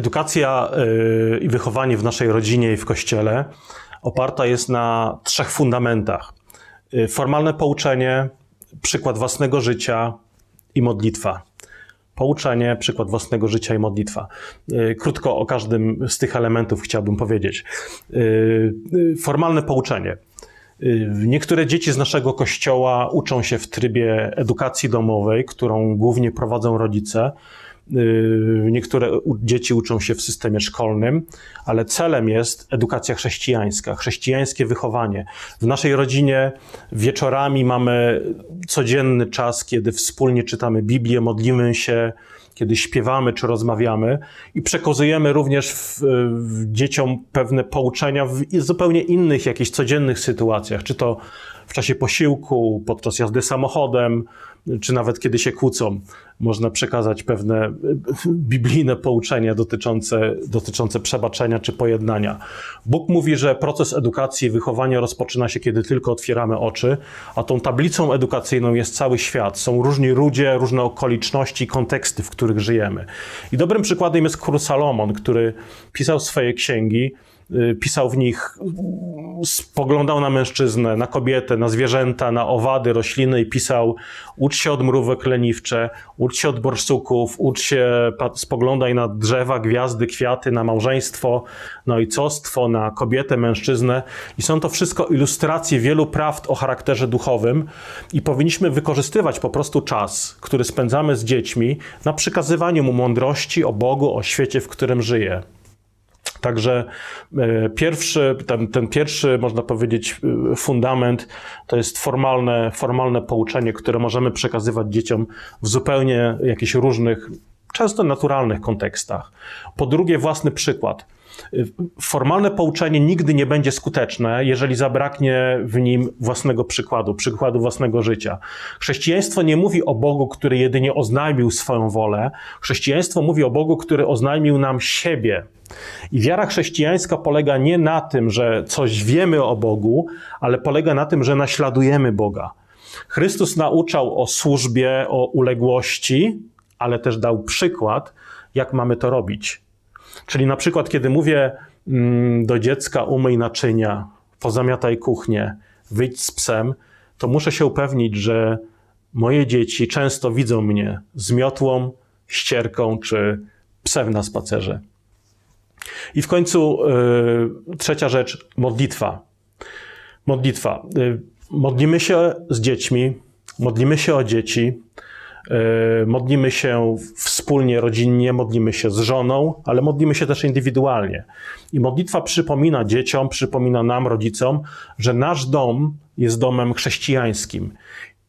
Edukacja y, i wychowanie w naszej rodzinie i w kościele oparta jest na trzech fundamentach: Y, formalne pouczenie, przykład własnego życia i modlitwa. Pouczenie, przykład własnego życia i modlitwa. Y, Krótko o każdym z tych elementów chciałbym powiedzieć. Formalne pouczenie. Niektóre dzieci z naszego kościoła uczą się w trybie edukacji domowej, którą głównie prowadzą rodzice. Y, Niektóre dzieci uczą się w systemie szkolnym, ale celem jest edukacja chrześcijańska, chrześcijańskie wychowanie. W naszej rodzinie wieczorami mamy codzienny czas, kiedy wspólnie czytamy Biblię, modlimy się, kiedy śpiewamy czy rozmawiamy i przekazujemy również w, w dzieciom pewne pouczenia w zupełnie innych, jakichś codziennych sytuacjach, czy to w czasie posiłku, podczas jazdy samochodem, czy nawet kiedy się kłócą. Można przekazać pewne y, biblijne pouczenia dotyczące, dotyczące przebaczenia czy pojednania. Bóg mówi, że proces edukacji i wychowania rozpoczyna się, kiedy tylko otwieramy oczy, a tą tablicą edukacyjną jest cały świat. Są różni ludzie, różne okoliczności, konteksty, w których żyjemy. I dobrym przykładem jest król Salomon, który pisał swoje księgi, pisał w nich, spoglądał na mężczyznę, na kobietę, na zwierzęta, na owady, rośliny i pisał ucz się od mrówek leniwcze, ucz się od borsuków, ucz się, spoglądaj na drzewa, gwiazdy, kwiaty, na małżeństwo, na ojcostwo, na kobietę, mężczyznę i są to wszystko ilustracje wielu prawd o charakterze duchowym i powinniśmy wykorzystywać po prostu czas, który spędzamy z dziećmi na przekazywaniu mu mądrości o Bogu, o świecie, w którym żyje. Także e, pierwszy, ten, ten pierwszy, można powiedzieć, e, fundament to jest formalne, formalne pouczenie, które możemy przekazywać dzieciom w zupełnie jakichś różnych, często naturalnych kontekstach. Po drugie, własny przykład. E, Formalne pouczenie nigdy nie będzie skuteczne, jeżeli zabraknie w nim własnego przykładu, przykładu własnego życia. Chrześcijaństwo nie mówi o Bogu, który jedynie oznajmił swoją wolę. Chrześcijaństwo mówi o Bogu, który oznajmił nam siebie. I wiara chrześcijańska polega nie na tym, że coś wiemy o Bogu, ale polega na tym, że naśladujemy Boga. Chrystus nauczał o służbie, o uległości, ale też dał przykład, jak mamy to robić. Czyli na przykład, kiedy mówię mm, do dziecka umyj naczynia, pozamiataj kuchnię, wyjdź z psem, to muszę się upewnić, że moje dzieci często widzą mnie z miotłą, ścierką czy psem na spacerze. I w końcu y, trzecia rzecz modlitwa. Modlitwa. Y, modlimy się z dziećmi, modlimy się o dzieci, y, modlimy się wspólnie, rodzinnie, modlimy się z żoną, ale modlimy się też indywidualnie. I modlitwa przypomina dzieciom, przypomina nam, rodzicom, że nasz dom jest domem chrześcijańskim.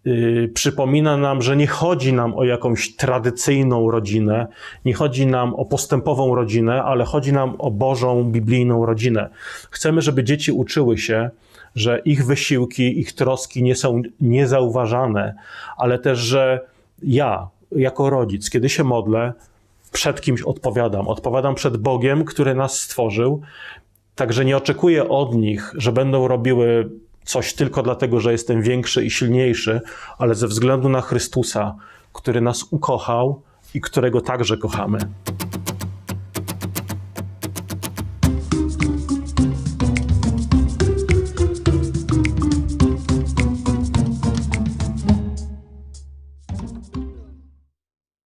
Y, przypomina nam, że nie chodzi nam o jakąś tradycyjną rodzinę, nie chodzi nam o postępową rodzinę, ale chodzi nam o Bożą, biblijną rodzinę. Chcemy, żeby dzieci uczyły się, że ich wysiłki, ich troski nie są niezauważane, ale też, że ja, jako rodzic, kiedy się modlę, przed kimś odpowiadam. Odpowiadam przed Bogiem, który nas stworzył. Także nie oczekuję od nich, że będą robiły coś tylko dlatego, że jestem większy i silniejszy, ale ze względu na Chrystusa, który nas ukochał i którego także kochamy.